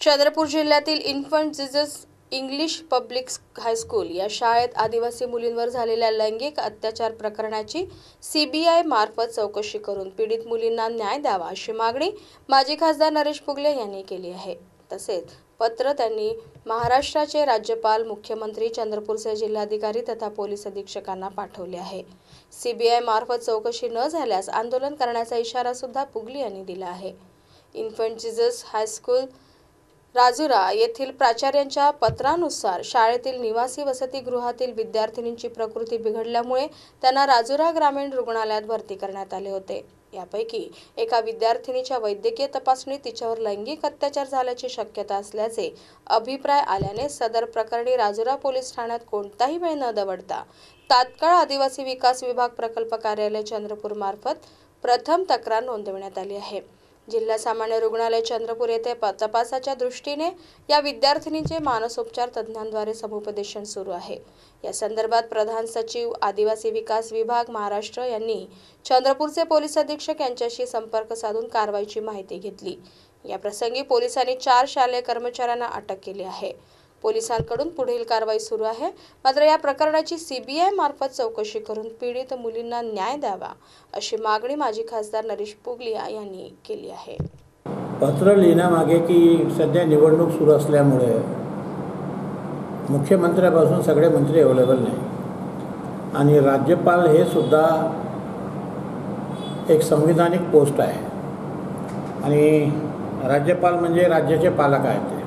चंद्रपूर जिल्ह्यातील infant Jesus English public high school या शाळेत आदिवासी मुलींवर झालेल्या लैंगिक अत्याचार प्रकरणाची सीबीआय मार्फत चौकशी करून पीडित मुलींना न्याय द्यावा अशी मागणी माजी खासदार नरेश पुगले यांनी केली आहे. तसेच पत्र त्यांनी महाराष्ट्राचे राज्यपाल मुख्यमंत्री चंद्रपूरचे जिल्हाधिकारी तथा पोलीस अधीक्षकांना पाठवले आहे. सीबीआय मार्फत चौकशी न झाल्यास आंदोलन करण्याचा इशारा सुद्धा पुगली यांनी दिला आहे. इन्फंट जिजस हायस्कूल राजुरा येथील प्राचार्यांच्या पत्रानुसार शाळेतील निवासी वसतिगृहातील विद्यार्थिनींची प्रकृती बिघडल्यामुळे त्यांना राजुरा ग्रामीण रुग्णालयात भरती करण्यात आले होते. यापैकी एका विद्यार्थिनीच्या वैद्यकीय तपासणीत तिच्यावर लैंगिक अत्याचार झाल्याची शक्यता असल्याचे अभिप्राय आल्याने सदर प्रकरणी राजुरा पोलीस ठाण्यात कोणताही वेळ न दवडता तात्काळ आदिवासी विकास विभाग प्रकल्प कार्यालय चंद्रपूर मार्फत प्रथम तक्रार नोंदवण्यात आली आहे. जिल्हा सामान्य रुग्णालय चंद्रपूर येथे प- तपासाच्या दृष्टीने या विद्यार्थिनीचे मानसोपचार तज्ज्ञांद्वारे समुपदेशन सुरू आहे. या संदर्भात प्रधान सचिव आदिवासी विकास विभाग महाराष्ट्र यांनी चंद्रपूरचे पोलीस अधीक्षक यांच्याशी संपर्क साधून कारवाईची माहिती घेतली. या प्रसंगी पोलिसांनी चार शालेय कर्मचाऱ्यांना अटक केली आहे. पोलिसांकडून पुढील कारवाई सुरू आहे. मात्र या प्रकरणाची सीबीआय मार्फत चौकशी करून पीडित मुलींना न्याय द्यावा अशी मागणी माजी खासदार नरेश पुगलिया यांनी केली आहे. पत्र लिहिण्यामागे की सध्या निवडणूक सुरू असल्यामुळे मुख्यमंत्र्यापासून सगळे मंत्री अवेलेबल नाही. आणि राज्यपाल हे सुद्धा एक संविधानिक पोस्ट आहे. आणि राज्यपाल म्हणजे राज्याचे पालक आहेत ते.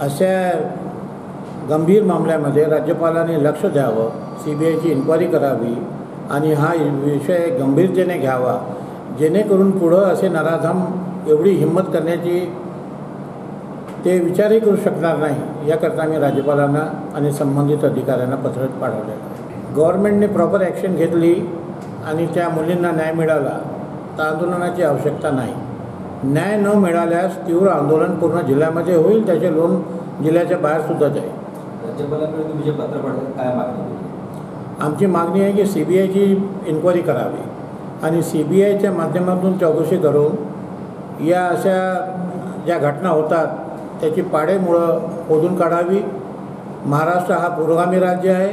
अशा गंभीर मामल्यामध्ये राज्यपालांनी लक्ष द्यावं सी बी आयची इन्क्वायरी करावी आणि हा विषय गंभीरतेने घ्यावा जेणेकरून पुढं असे नराधम एवढी हिंमत करण्याची ते विचारही करू शकणार नाही याकरता मी राज्यपालांना आणि संबंधित अधिकाऱ्यांना पत्र पाठवले आहे गव्हर्नमेंटने प्रॉपर ॲक्शन घेतली आणि त्या मुलींना न्याय मिळाला तर आंदोलनाची आवश्यकता नाही. न्याय न मिळाल्यास तीव्र आंदोलन पूर्ण जिल्ह्यामध्ये होईल त्याचे लोन जिल्ह्याच्या बाहेरसुद्धा जाईल. राज्यपालाकडे तुम्ही जे पत्र पाठवलं काय मागणी होती? आमची मागणी आहे की सी बी आयची इन्क्वायरी करावी आणि सी बी आयच्या माध्यमातून चौकशी करून या अशा ज्या घटना होतात त्याची पाडेमुळं खोदून काढावी. महाराष्ट्र हा पुरोगामी राज्य आहे.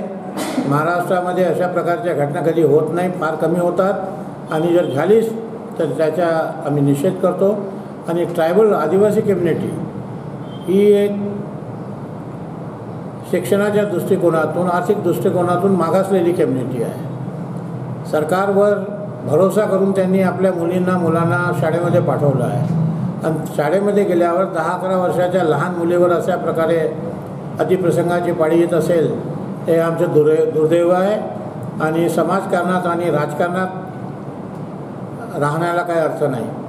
महाराष्ट्रामध्ये अशा प्रकारच्या घटना कधी होत नाही फार कमी होतात. आणि जर झालीच तर त्याचा आम्ही निषेध करतो. आणि ट्रायबल आदिवासी कम्युनिटी ही एक शिक्षणाच्या दृष्टिकोनातून आर्थिक दृष्टिकोनातून मागासलेली कम्युनिटी आहे. सरकारवर भरोसा करून त्यांनी आपल्या मुलींना मुलांना शाळेमध्ये पाठवलं आहे. आणि शाळेमध्ये गेल्यावर दहा अकरा वर्षाच्या लहान मुलीवर अशा प्रकारे अतिप्रसंगाची पाळी येत असेल हे आमचं दुर् दुर्दैव आहे. आणि समाजकारणात आणि राजकारणात राहण्याला काही अर्थ नाही.